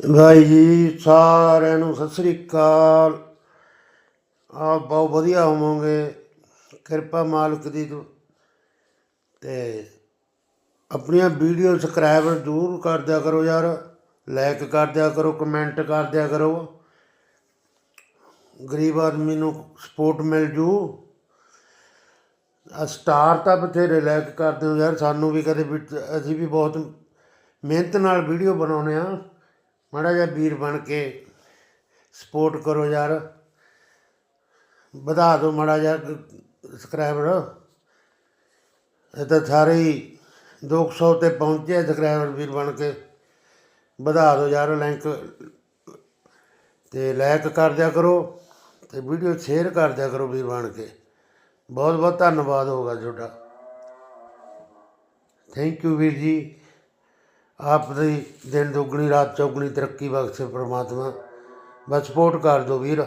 ਭਾਈ ਜੀ, ਸਾਰਿਆਂ ਨੂੰ ਸਤਿ ਸ੍ਰੀ ਅਕਾਲ। ਆਪ ਬਹੁਤ ਵਧੀਆ ਹੋਵੋਗੇ। ਕਿਰਪਾ ਮਾਲਕ ਦੀ ਤੋਂ ਤੇ ਆਪਣੀਆਂ ਵੀਡੀਓ ਸਬਸਕ੍ਰਾਈਬਰ ਜ਼ਰੂਰ ਕਰ ਦਿਆ ਕਰੋ ਯਾਰ। ਲਾਈਕ ਕਰ ਦਿਆ ਕਰੋ ਕਮੈਂਟ ਕਰ ਦਿਆ ਕਰੋ। ਗਰੀਬ ਆਦਮੀ ਨੂੰ ਸਪੋਰਟ ਮਿਲ ਜੂ। ਆ ਸਟਾਰ ਤਾਂ ਬਥੇਰੇ ਲਾਈਕ ਕਰਦੇ ਹੋ ਯਾਰ। ਸਾਨੂੰ ਵੀ ਕਦੇ ਵੀ ਅਸੀਂ ਵੀ ਬਹੁਤ ਮਿਹਨਤ ਨਾਲ ਵੀਡੀਓ ਬਣਾਉਂਦੇ ਆ ਮਾੜਾ ਜਿਹਾ ਵੀਰ ਬਣ ਕੇ ਸਪੋਰਟ ਕਰੋ ਯਾਰ। ਵਧਾ ਦਿਓ ਮਾੜਾ ਜਿਹਾ ਸਬਸਕ੍ਰਾਈਬਰ ਇਹ ਤਾਂ ਸਾਰੇ ਹੀ 200 ਤੇ ਪਹੁੰਚੇ ਸਬਸਕ੍ਰਾਈਬਰ ਵੀਰ ਬਣ ਕੇ। ਵਧਾ ਦਿਓ ਯਾਰ ਲਿੰਕ ਤੇ ਲਾਈਕ ਕਰ ਦਿਆ ਕਰੋ ਤੇ ਵੀਡੀਓ ਸ਼ੇਅਰ ਕਰ ਦਿਆ ਕਰੋ ਵੀਰ ਬਣ ਕੇ। ਬਹੁਤ ਬਹੁਤ ਧੰਨਵਾਦ ਹੋਗਾ ਤੁਹਾਡਾ। ਥੈਂਕ ਯੂ ਵੀਰ ਜੀ। ਆਪ ਦੀ ਦਿਨ ਦੁੱਗਣੀ ਰਾਤ ਚੌਗਣੀ ਤਰੱਕੀ ਬਖਸ਼ੇ ਪ੍ਰਮਾਤਮਾ। ਬਸ ਸਪੋਰਟ ਕਰ ਦਿਓ ਵੀਰ।